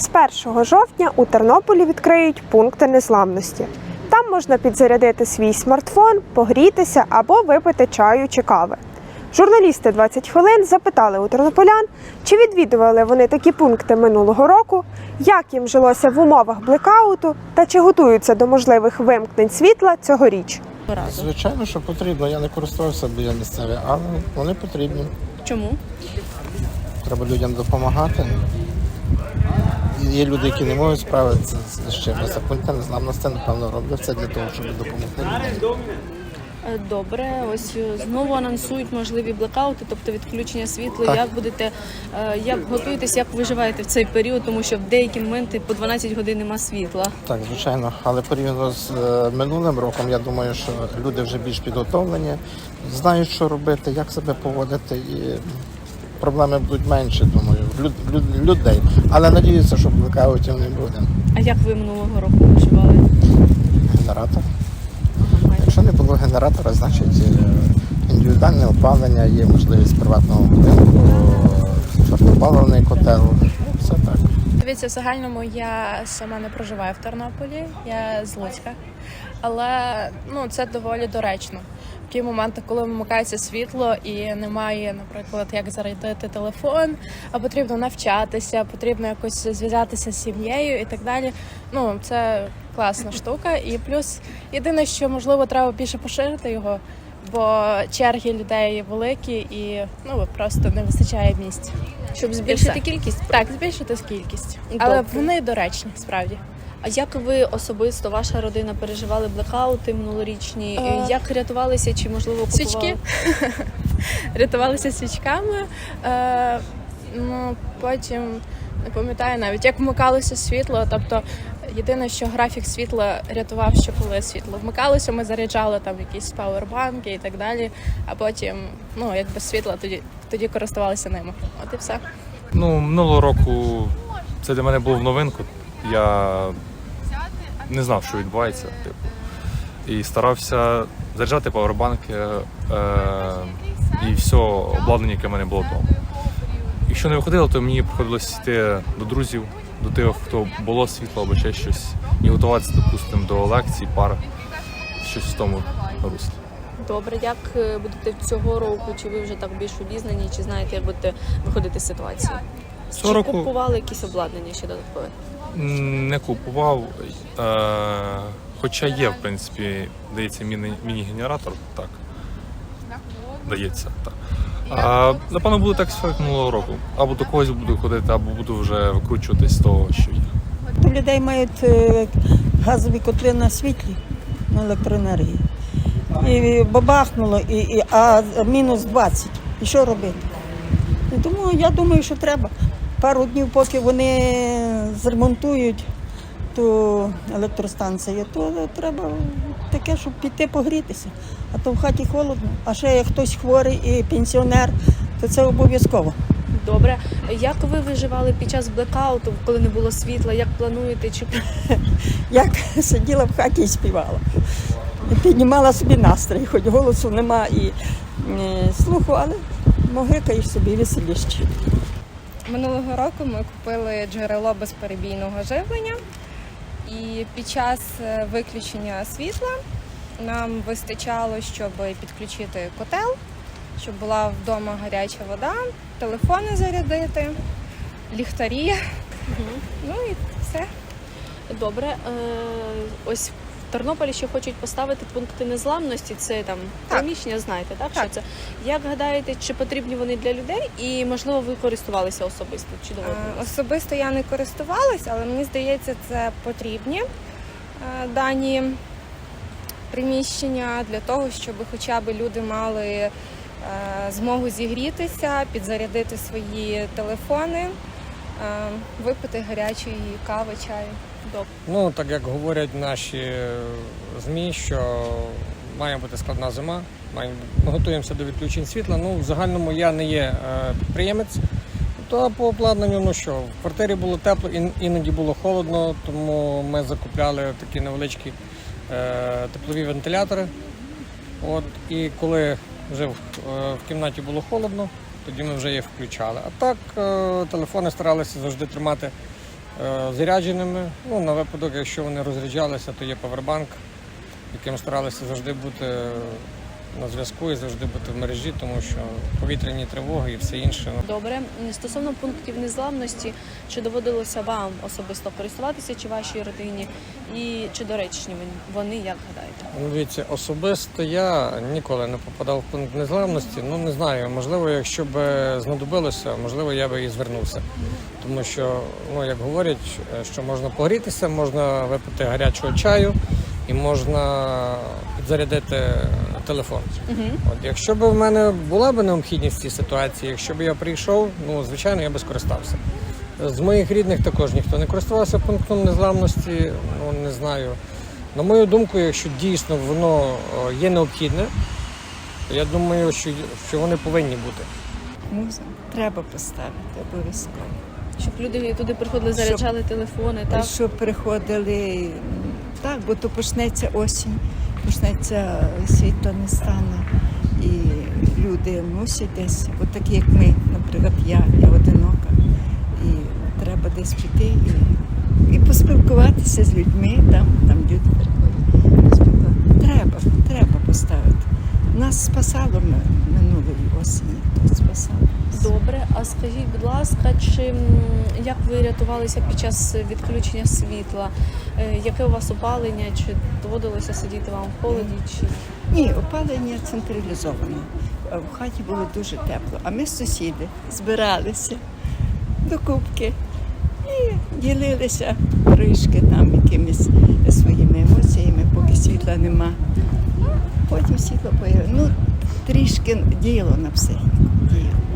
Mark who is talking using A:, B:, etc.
A: З 1 жовтня у Тернополі відкриють пункти незламності. Там можна підзарядити свій смартфон, погрітися або випити чаю чи кави. Журналісти 20 хвилин запитали у тернополян, чи відвідували вони такі пункти минулого року, як їм жилося в умовах блекауту та чи готуються до можливих вимкнень світла цьогоріч.
B: Звичайно, що потрібно. Я не користувався, бо я місцевий, але вони потрібні.
C: Чому?
B: Треба людям допомагати. Є люди, які не можуть справитися з чимось. А пункти незламності, напевно, роблять це для того, щоб допомогти людям.
C: Е, Добре, ось е, знову анонсують можливі блекаути, тобто відключення світла.
B: Так.
C: Як будете, е, як готуєтесь, як виживаєте в цей період, тому що в деякі моменти по 12 годин нема світла.
B: Так, звичайно. Але порівняно з минулим роком, я думаю, що люди вже більш підготовлені, знають, що робити, як себе поводити, і проблеми будуть менше, думаю, люд, люд- людей. Але надіюся, що блекаутів не буде.
C: А як ви минулого року почували?
B: Генератор. Якщо не було генератора, значить е, індивідуальне опалення, є можливість приватного будинку, е, твердопаливний котел.
D: Дивіться, в загальному я сама не проживаю в Тернополі, я з Луцька. Але ну, це доволі доречно. В ті моменти, коли вимикається світло і немає, наприклад, як зарядити телефон, а потрібно навчатися, потрібно якось зв'язатися з сім'єю і так далі. Ну, це класна штука. І плюс єдине, що можливо треба більше поширити його, бо черги людей великі і ну просто не вистачає місць.
C: Щоб збільшити кількість?
D: Так, збільшити кількість. Але
C: Добре.
D: вони доречні, справді.
C: А як ви особисто, ваша родина переживали блекаути минулорічні?
D: Е,
C: Як рятувалися? Чи можливо купували?
D: Свічки рятувалися свічками. Е, ну, потім не пам'ятаю навіть, як вмикалося світло. Тобто, єдине, що графік світла рятував, що коли світло вмикалося, ми заряджали там якісь пауербанки і так далі. А потім, ну як без світла, тоді тоді користувалися ними. От і все.
E: Ну, минулого року це для мене було в новинку. Я не знав, що відбувається. Типу. І старався заряджати павербанки е, і все обладнання, яке в мене було вдома. Якщо не виходило, то мені приходилось йти до друзів, до тих, хто було світло або ще щось, і готуватися, допустимо, до лекцій, пар, щось в тому руслі.
C: Добре, як е, будете цього року? Чи ви вже так більш обізнані, чи знаєте, як будете виходити з ситуації? Чи
E: року-
C: купували якісь обладнання ще додаткове?
E: Не купував, е, хоча є, в принципі, дається міні- міні-генератор, так. Дається, так. А, напевно, буде так як минулого року. Або до когось буду ходити, або буду вже викручуватись з того, що є.
F: У людей мають е, газові котли на світлі, на електроенергії. І бабахнуло, і, і, а мінус 20. І що робити? І тому я думаю, що треба. Пару днів, поки вони зремонтують ту електростанцію, то треба таке, щоб піти погрітися. А то в хаті холодно. А ще як хтось хворий і пенсіонер, то це обов'язково.
C: Добре. Як ви виживали під час блекауту, коли не було світла? Як плануєте? Чи
F: як сиділа в хаті і співала. І піднімала собі настрій, хоч голосу нема і слуху, але могикаєш собі веселіще.
G: Минулого року ми купили джерело безперебійного живлення, і під час е, виключення світла нам вистачало, щоб підключити котел, щоб була вдома гаряча вода, телефони зарядити, ліхтарі. Ну і все.
C: добре? Е, ось в Тернополі ще хочуть поставити пункти незламності. Це там приміщення, знаєте, так?
G: Так.
C: Що це? Як гадаєте, чи потрібні вони для людей? І можливо ви користувалися особисто? Чи
G: Е,
C: доводилось?
G: Особисто я не користувалась, але мені здається, це потрібні е, дані приміщення для того, щоб хоча б люди мали е, змогу зігрітися, підзарядити свої телефони, випити гарячої кави, чаю.
H: Ну, так як говорять наші е, ЗМІ, що має бути складна зима, маємо- ми готуємося до відключень світла. Ну, в загальному я не є е, підприємець. То по обладнанню, ну що, в квартирі було тепло, ін- іноді було холодно, тому ми закупляли такі невеличкі е, теплові вентилятори. От, і коли вже в, е, в кімнаті було холодно, тоді ми вже їх включали. А так е, телефони старалися завжди тримати зарядженими. Ну, на випадок, якщо вони розряджалися, то є павербанк, яким старалися завжди бути на зв'язку і завжди бути в мережі, тому що повітряні тривоги і все інше. ну,
C: Добре, стосовно пунктів незламності, чи доводилося вам особисто користуватися чи вашій родині, і чи доречні вони- вони, як гадаєте?
H: Ну, дивіться, особисто я ніколи не попадав в пункт незламності. Ну не знаю, можливо, якщо б знадобилося, можливо, я би і звернувся. Тому що, ну як говорять, що можна погрітися, можна випити гарячого чаю і можна підзарядити телефон. От якщо б в мене була б необхідність в цій ситуації, якщо б я прийшов, ну звичайно, я би скористався. З моїх рідних також ніхто не користувався пунктом незламності. Ну не знаю. На мою думку, якщо дійсно воно є необхідне, то я думаю, що, що вони повинні бути.
I: Музику треба поставити обов'язково.
C: Щоб люди туди приходили,
I: Щоб-
C: заряджали телефони, так?
I: Щоб приходили, так, бо то почнеться осінь, почнеться світло не стане. І люди мусять десь, от такі як ми, наприклад, я, я одинока. І треба десь піти і, і поспілкуватися з людьми, там, там люди приходять. Треба, треба поставити. Нас спасало ми- минулої осені, спасало.
C: Добре, а скажіть, будь ласка, чи як ви рятувалися під час відключення світла? Е, Яке у вас опалення? Чи доводилося сидіти вам в холоді? Чи
I: Ні, опалення централізоване. В хаті було дуже тепло. А ми сусіди збиралися до кубки і ділилися трішки там якимись своїми емоціями, поки світла нема. Потім світло появилося. Ну, трішки діяло на психіку. Діяло.